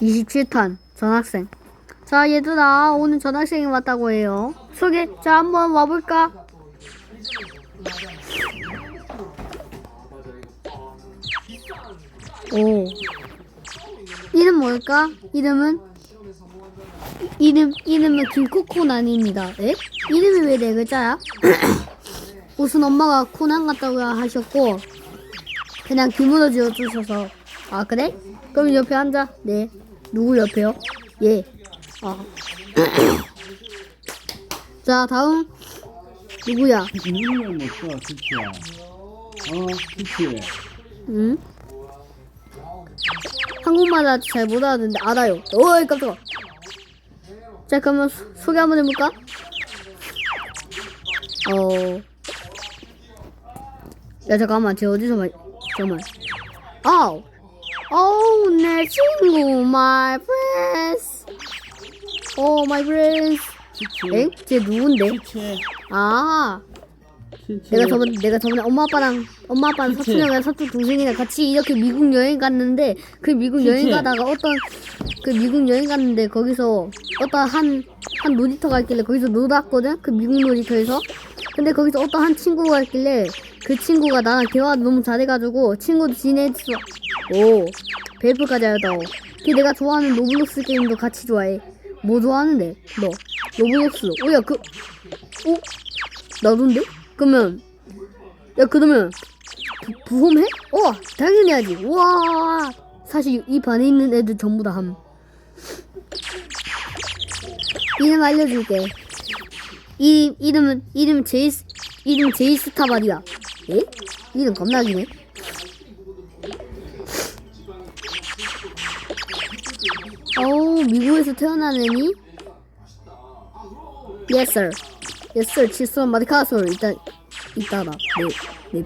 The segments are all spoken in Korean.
27탄 전학생 자 얘들아 오늘 전학생이 왔다고 해요 소개 자 한번 와볼까? 오 이름 뭘까? 이름은? 이, 름 이름은 김코코난입니다 에? 이름이 왜 네 글자야? 무슨 엄마가 코난 같다고 하셨고 그냥 규모로 지어주셔서 아 그래? 그럼 옆에 앉아 네 누구 옆에요? 예. 아. 자, 다음. 누구야? 누구야? 어, 키키. 응? 한국말 잘 못 알아듣는데 알아요. 오이, 깜짝아. 자, 그러면 소, 소개 한번 해볼까? 어. 야, 잠깐만. 쟤 어디서 말, 정말. 아우! Oh, nothing, my friends. Oh, my friends. 엥? 쟤 누군데? 아, 치치 내가 저번 내가 저번에 엄마 아빠랑 엄마 아빠랑 그치. 사촌 형이랑 사촌 동생이랑 같이 이렇게 미국 여행 갔는데 그 미국 여행 가다가 어떤 그 미국 여행 갔는데 거기서 어떤 한한 놀이터가 있길래 거기서 놀았거든 그 미국 놀이터에서 근데 거기서 어떤 한 친구가 있길래 그 친구가 나랑 대화 너무 잘해가지고 친구도 지냈어 오, 벨프 과자다. 걔 내가 좋아하는 로블록스 게임도 같이 좋아해. 뭐 좋아하는데? 너 로블록스. 오야 그, 오, 나도인데? 그러면 야 그러면 부, 험해 어, 당연히 하지. 우와. 사실 이 반에 있는 애들 전부 다 함. 이름 알려줄게. 이 이름은 이름 제이스 이름 제이스 타바리야. 에? 이름 겁나 기네. 미국에서 태어난 애니? Yes sir. Yes sir. 칠수 마디카솔 일단 이따라. 네. 네.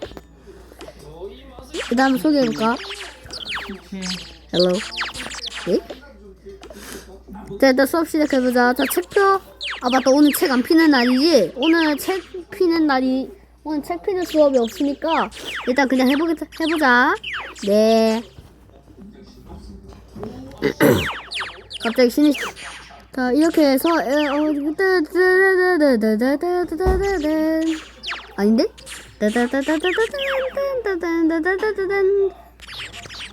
그다음 소개해 볼까? Hello. 네? 자 일단 수업 시작해 보자. 자 책 펴. 아 맞다 오늘 책 안 피는 날이지. 오늘 책 피는 날이 오늘 책 피는 수업이 없으니까 일단 그냥 해보겠 해보자. 네. 갑자기 신이 자 이렇게 해서 에, 어, 아닌데?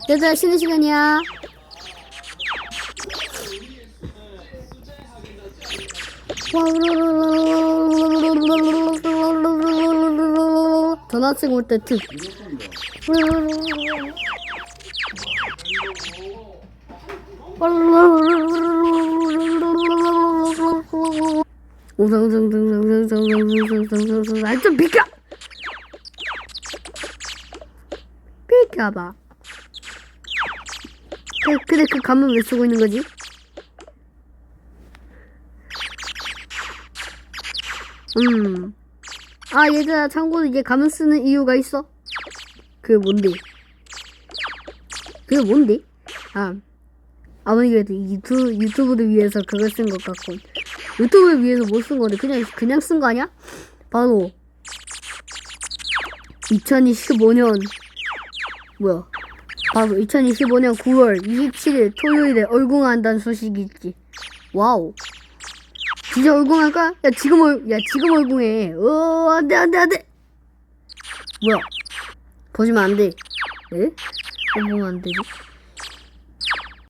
얘들아 쉬는 시간이야 전화치고 올때 특. 웅성웅성웅성웅성웅성웅성웅성웅성 아좀 비켜! 비켜봐 그, 근데 그 감은 왜 쓰고 있는 거지? 음. 아, 얘들아, 참고로 이게 가면 쓰는 이유가 있어. 그게 뭔데? 그게 뭔데? 아. 아무리 그래도 유튜브, 유튜브를 위해서 그걸 쓴 것 같고. 유튜브를 위해서 못 쓴 건데, 그냥, 그냥 쓴 거 아니야? 바로, 2025년, 뭐야. 바로 2025년 9월 27일 토요일에 얼궁한다는 소식이 있지. 와우. 진짜 얼궁할까? 야 지금 얼, 야 지금 얼궁해. 어 안돼 안돼 안돼. 뭐야? 보시면 안 돼. 에? 얼궁 안 되지?